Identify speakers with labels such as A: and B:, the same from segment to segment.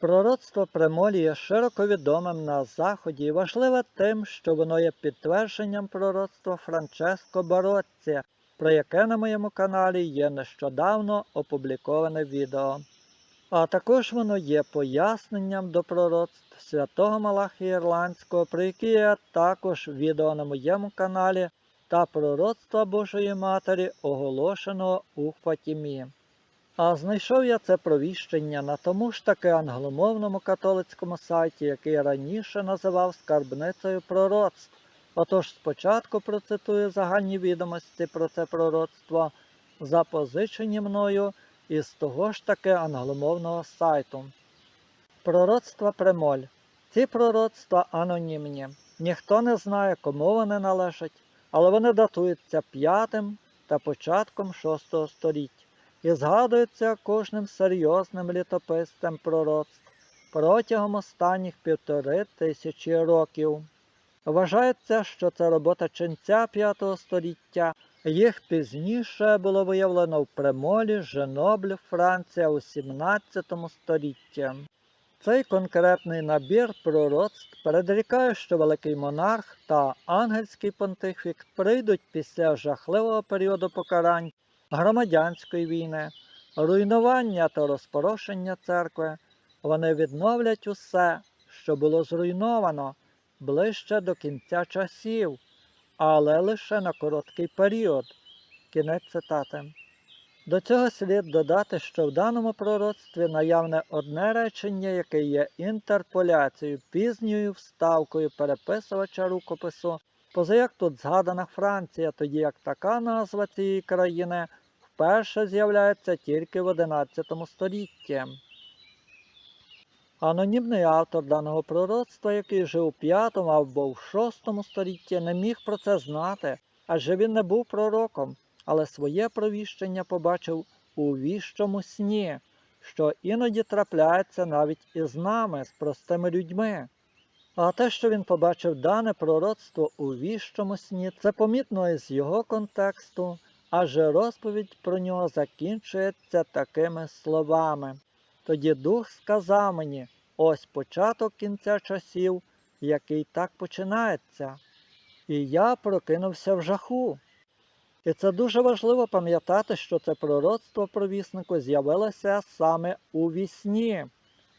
A: Пророцтво є широко відомим на Заході і важливе тим, що воно є підтвердженням пророцтва Франческо Бароцці, про яке на моєму каналі є нещодавно опубліковане відео. А також воно є поясненням до пророцтв святого Малахія Ірландського, про які є також відео на моєму каналі та пророцтва Божої Матері, оголошеного у Фатімі. А знайшов я це провіщення на тому ж таки англомовному католицькому сайті, який раніше називав скарбницею пророцтв. Отож спочатку процитую загальні відомості про це пророцтво, запозичені мною із того ж таки англомовного сайту. Пророцтва Премоль. Ці пророцтва анонімні. Ніхто не знає, кому вони належать, але вони датуються п'ятим та початком шостого століття і згадуються кожним серйозним літописцем пророцтв протягом останніх півтори тисячі років. Вважається, що це робота ченця п'ятого століття. Їх пізніше було виявлено в Премолі, Женоблі, Франція у 17 столітті. Цей конкретний набір пророцтв передрікає, що великий монарх та ангельський понтифік прийдуть після жахливого періоду покарань громадянської війни, руйнування та розпорошення церкви. Вони відновлять усе, що було зруйновано ближче до кінця часів, але лише на короткий період. Кінець цитати. До цього слід додати, що в даному пророцтві наявне одне речення, яке є інтерполяцією, пізньою вставкою переписувача рукопису, поза як тут згадана Франція, тоді як така назва цієї країни вперше з'являється тільки в XI столітті. Анонімний автор даного пророцтва, який жив у V або в VI столітті, не міг про це знати, адже він не був пророком, але своє провіщення побачив у віщому сні, що іноді трапляється навіть із нами, з простими людьми. А те, що він побачив дане пророцтво у віщому сні, це помітно із його контексту, адже розповідь про нього закінчується такими словами. Тоді дух сказав мені, ось початок кінця часів, який так починається. І я прокинувся в жаху. І це дуже важливо пам'ятати, що це пророцтво провіснику з'явилося саме у вісні,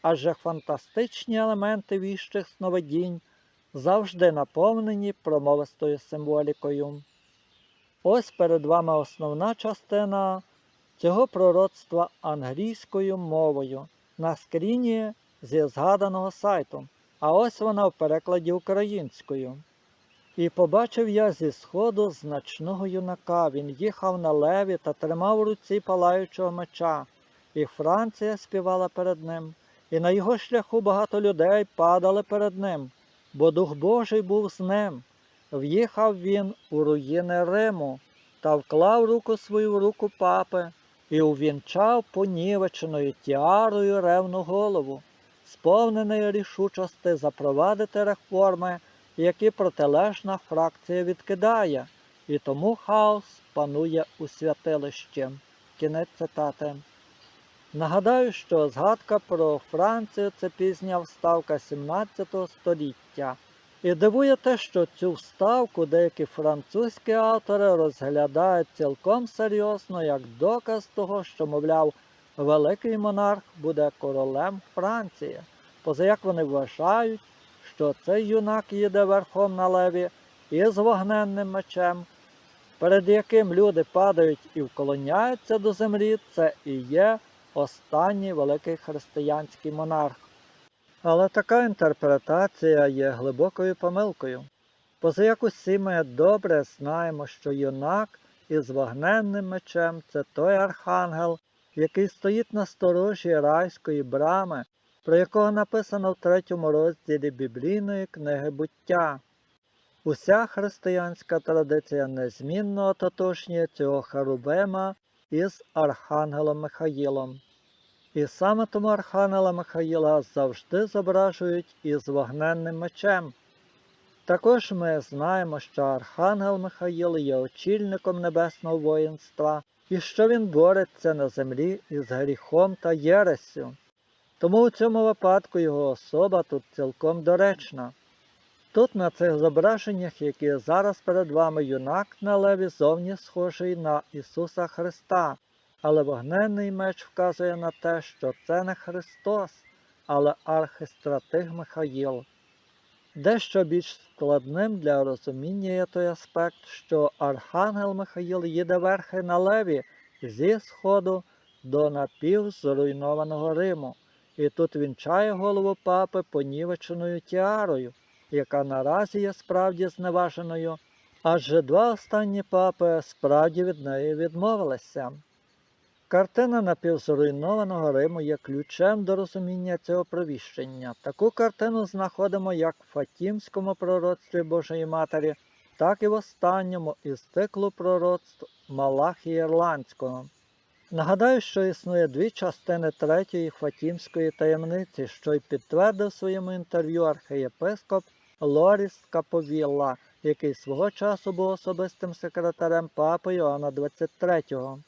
A: адже фантастичні елементи віщих сновидінь завжди наповнені промовистою символікою. Ось перед вами основна частина цього пророцтва англійською мовою на скріні зі згаданого сайту, а ось вона в перекладі українською. І побачив я зі сходу значного юнака. Він їхав на леві та тримав у руці палаючого меча, і Франція співала перед ним, і на його шляху багато людей падали перед ним, бо Дух Божий був з ним. В'їхав він у руїни Риму та вклав руку свою в руку папи і увінчав понівеченою тіарою ревну голову, сповнений рішучости запровадити реформи, які протилежна фракція відкидає, і тому хаос панує у святилищі. Кінець цитати. Нагадаю, що згадка про Францію це пізня вставка 17 століття. І дивує те, що цю вставку деякі французькі автори розглядають цілком серйозно як доказ того, що, мовляв, великий монарх буде королем Франції, поза як вони вважають, що цей юнак їде верхом на леві із вогненним мечем, перед яким люди падають і вклоняються до землі, це і є останній великий християнський монарх. Але така інтерпретація є глибокою помилкою. Поза як усі ми добре знаємо, що юнак із вогненним мечем це той архангел, який стоїть на сторожі райської брами, про якого написано в третьому розділі біблійної книги буття. Уся християнська традиція незмінно ототожнює цього Харубема із Архангелом Михаїлом. І саме тому Архангела Михаїла завжди зображують із вогненним мечем. Також ми знаємо, що Архангел Михаїл є очільником небесного воїнства і що він бореться на землі із гріхом та єресю. Тому у цьому випадку його особа тут цілком доречна. Тут на цих зображеннях, які зараз перед вами юнак на леві зовні схожий на Ісуса Христа, але вогненний меч вказує на те, що це не Христос, але архистратиг Михаїл. Дещо більш складним для розуміння є той аспект, що Архангел Михаїл їде верхи на леві зі сходу до напівзруйнованого Риму, і тут вінчає голову папи понівеченою тіарою, яка наразі є справді зневаженою, адже два останні папи справді від неї відмовилися. Картина напівзруйнованого Риму є ключем до розуміння цього провіщення. Таку картину знаходимо як в Фатімському пророцтві Божої Матері, так і в останньому із циклу пророцтв Малахії Ірландського. Нагадаю, що існує дві частини третьої Фатімської таємниці, що й підтвердив своєму інтерв'ю архієпископ Лоріс Каповілла, який свого часу був особистим секретарем папи Іоанна XXIII.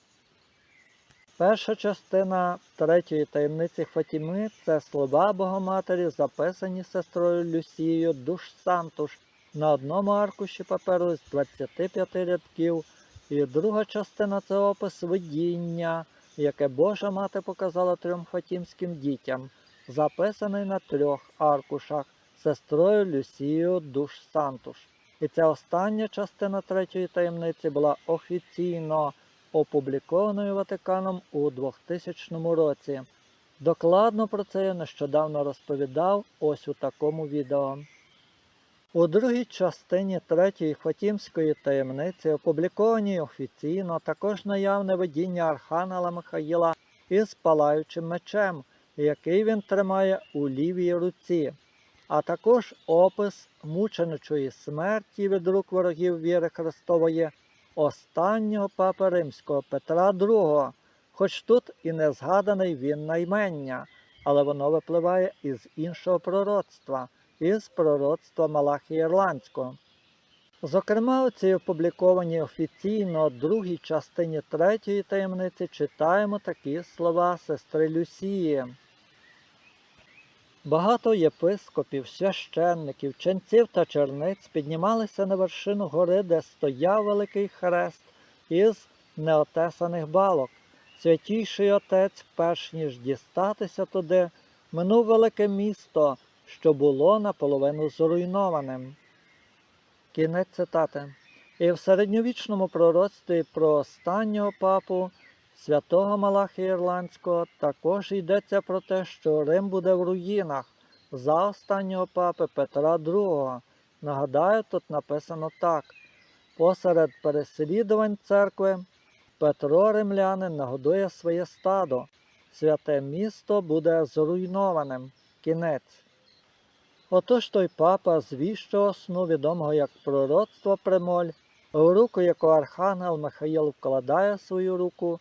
A: Перша частина третьої таємниці Фатіми це слова Богоматері, записані сестрою Люсією Душ Сантуш на одному аркуші паперу з 25 рядків, і друга частина це опис видіння, яке Божа мати показала трьом фатімським дітям, записаний на трьох аркушах сестрою Люсією Душ Сантуш. І ця остання частина третьої таємниці була офіційно опублікованою Ватиканом у 2000 році. Докладно про це я нещодавно розповідав ось у такому відео. У другій частині третьої Фатімської таємниці опублікованій офіційно також наявне видіння Архангела Михаїла із палаючим мечем, який він тримає у лівій руці, а також опис мученичої смерті від рук ворогів віри Христової останнього папи римського Петра II, хоч тут і не згаданий він наймення, але воно випливає із іншого пророцтва, із пророцтва Малахії Ірландського. Зокрема, у цій опублікованій офіційно другій частині третьої таємниці читаємо такі слова сестри Люсії. Багато єпископів, священників, ченців та черниць піднімалися на вершину гори, де стояв великий хрест із неотесаних балок. Святійший отець, перш ніж дістатися туди, минув велике місто, що було наполовину зруйнованим. Кінець цитати. І в середньовічному пророцтві про останнього папу святого Малахія Ірландського також йдеться про те, що Рим буде в руїнах за останнього папи Петра II. Нагадаю, тут написано так: посеред переслідувань церкви Петро Римлянин нагодує своє стадо. Святе місто буде зруйнованим. Кінець. Отож той папа з віщого сну, відомого як пророцтво Премоль, в руку якого архангел Михаїл вкладає свою руку,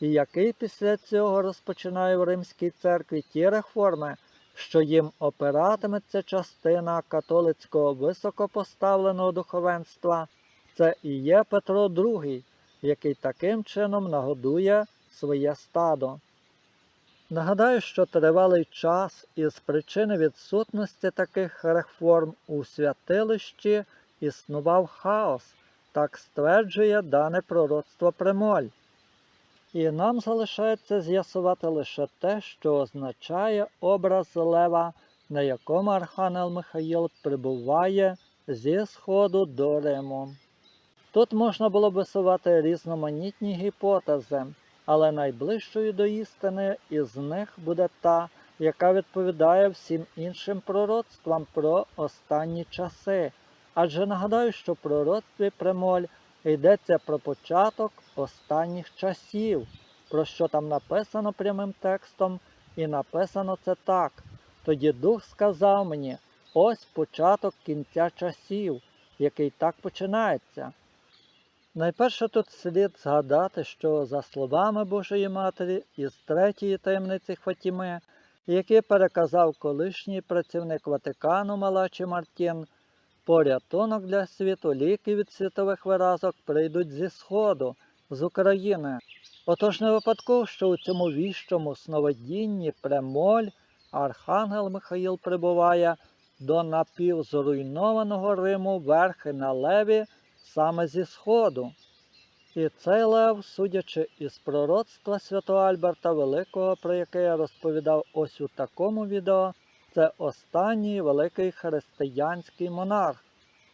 A: і який після цього розпочинає в Римській церкві ті реформи, що їм опиратиметься частина католицького високопоставленого духовенства, це і є Петро II, який таким чином нагодує своє стадо. Нагадаю, що тривалий час із причини відсутності таких реформ у святилищі існував хаос, так стверджує дане пророцтво Премоль. І нам залишається з'ясувати лише те, що означає образ лева, на якому Архангел Михаїл прибуває зі Сходу до Риму. Тут можна було б висувати різноманітні гіпотези, але найближчою до істини із них буде та, яка відповідає всім іншим пророцтвам про останні часи. Адже нагадаю, що в пророцтві Премоль йдеться про початок останніх часів, про що там написано прямим текстом, і написано це так. Тоді Дух сказав мені, ось початок кінця часів, який так починається. Найперше тут слід згадати, що за словами Божої Матері із третьої таємниці Фатіми, які переказав колишній працівник Ватикану Малачі Мартін, порятунок для світу ліки від світових виразок прийдуть зі Сходу, з України. Отож не випадково, що у цьому віщому сновидінні премоль архангел Михаїл прибуває до напівзруйнованого Риму верхи на леві саме зі сходу. І цей лев, судячи із пророцтва святого Альберта Великого, про яке я розповідав ось у такому відео, це останній великий християнський монарх.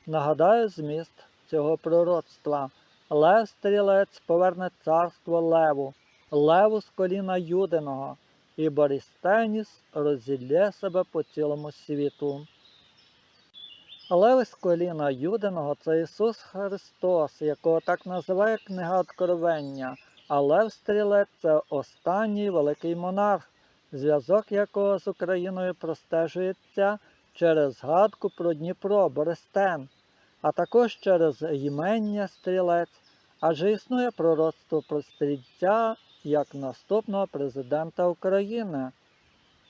A: Нагадаю зміст цього пророцтва. Лев стрілець поверне царство леву, леву з коліна Юдиного, і Борістеніс розділє себе по цілому світу. Лев з коліна Юдиного це Ісус Христос, якого так називає книга Откровення, а Лев Стрілець це останній великий монарх, зв'язок якого з Україною простежується через згадку про Дніпро, Борестен, а також через ймення Стрілець, адже існує пророцтво про стрільця як наступного президента України.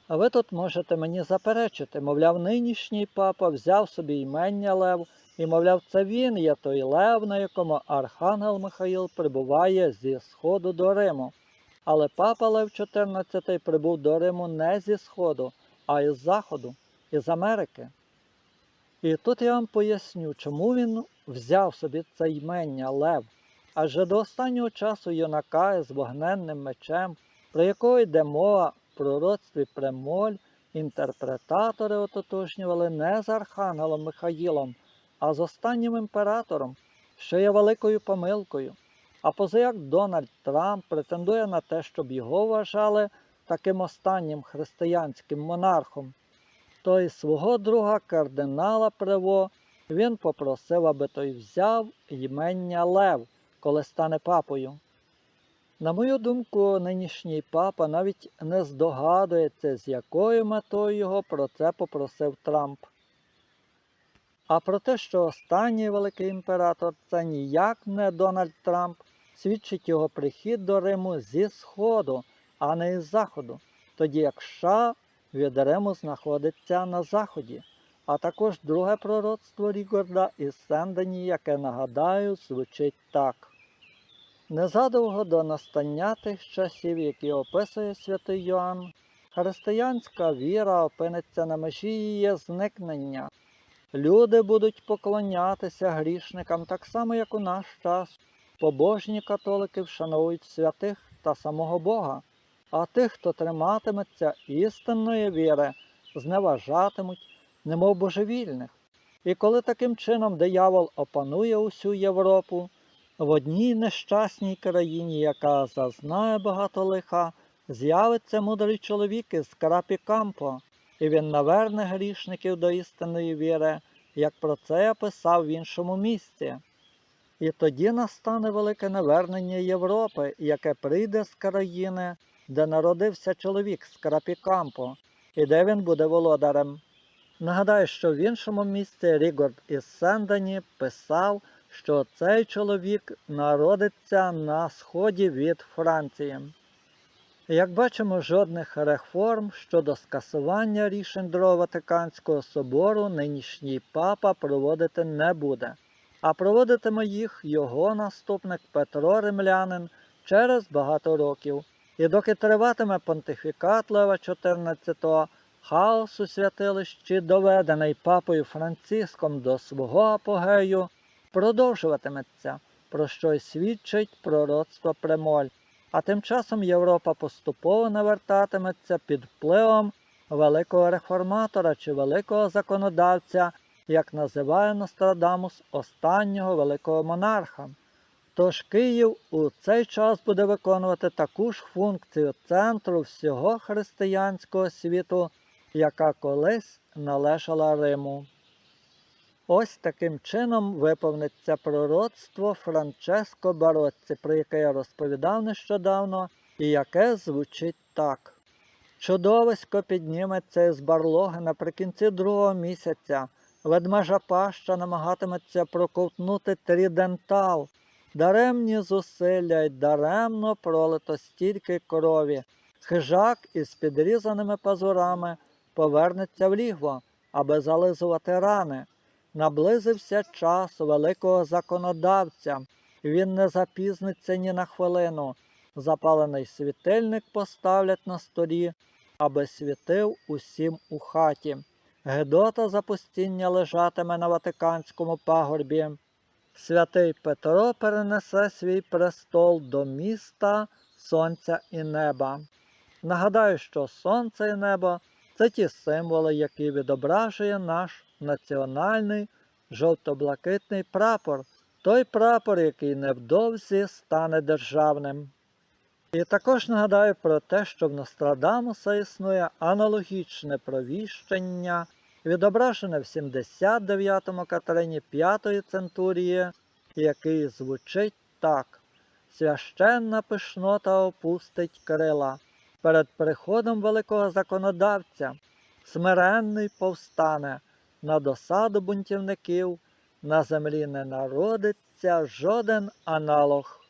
A: А ви тут можете мені заперечити, мовляв, нинішній папа взяв собі імення Лев, і, мовляв, це він є той Лев, на якому Архангел Михаїл прибуває зі Сходу до Риму. Але папа Лев XIV прибув до Риму не зі Сходу, а із Заходу, із Америки. І тут я вам поясню, чому він взяв собі це імення Лев. Адже до останнього часу юнака із вогненним мечем, про якого йде мова в пророцтві Премоль, інтерпретатори ототожнювали не з Архангелом Михаїлом, а з останнім імператором, що є великою помилкою. А позаяк Дональд Трамп претендує на те, щоб його вважали таким останнім християнським монархом, то й свого друга кардинала Прево він попросив, аби той взяв ймення Лев, коли стане папою. На мою думку, нинішній папа навіть не здогадується, з якою метою його про це попросив Трамп. А про те, що останній великий імператор це ніяк не Дональд Трамп, свідчить його прихід до Риму зі Сходу, а не із Заходу, тоді як США від Риму знаходиться на Заході, а також друге пророцтво Рігорда із Сендені, яке нагадаю, звучить так. Незадовго до настання тих часів, які описує святий Йоанн, християнська віра опиниться на межі її зникнення. Люди будуть поклонятися грішникам так само, як у наш час. Побожні католики вшановують святих та самого Бога, а тих, хто триматиметься істинної віри, зневажатимуть, немов божевільних. І коли таким чином диявол опанує усю Європу, в одній нещасній країні, яка зазнає багато лиха, з'явиться мудрий чоловік із Крапі Кампо, і він наверне грішників до істинної віри, як про це я писав в іншому місці. І тоді настане велике навернення Європи, яке прийде з країни, де народився чоловік з Крапікампо, і де він буде володарем. Нагадаю, що в іншому місці Рігорд із Сендані писав, що цей чоловік народиться на сході від Франції. Як бачимо, жодних реформ щодо скасування рішень Другого Ватиканського собору нинішній папа проводити не буде, а проводитиме їх його наступник Петро Римлянин через багато років. І доки триватиме понтифікат Лева XIV, хаос у святилищі, доведений папою Франциском до свого апогею, продовжуватиметься, про що й свідчить пророцтво Премоль. А тим часом Європа поступово навертатиметься під впливом великого реформатора чи великого законодавця, як називає Нострадамус останнього великого монарха. Тож Київ у цей час буде виконувати таку ж функцію центру всього християнського світу, яка колись належала Риму. Ось таким чином виповниться пророцтво Франческо Бароцці, про яке я розповідав нещодавно, і яке звучить так. Чудовисько підніметься із барлоги наприкінці другого місяця. Ведмежа паща намагатиметься проковтнути трідентал. Даремні зусилля й даремно пролито стільки крові. Хижак із підрізаними пазурами повернеться в лігво, аби зализувати рани. Наблизився час великого законодавця, він не запізниться ні на хвилину. Запалений світильник поставлять на столі, аби світив усім у хаті. Гедота запустіння лежатиме на Ватиканському пагорбі. Святий Петро перенесе свій престол до міста Сонця і неба. Нагадаю, що сонце і небо це ті символи, які відображує наш національний жовто-блакитний прапор, той прапор, який невдовзі стане державним. І також нагадаю про те, що в Нострадамуса існує аналогічне провіщення, відображене в 79-му Катерині 5-ї центурії, який звучить так: Священна пишнота опустить крила перед приходом великого законодавця, смиренний повстане на досаду бунтівників, на землі не народиться жоден аналог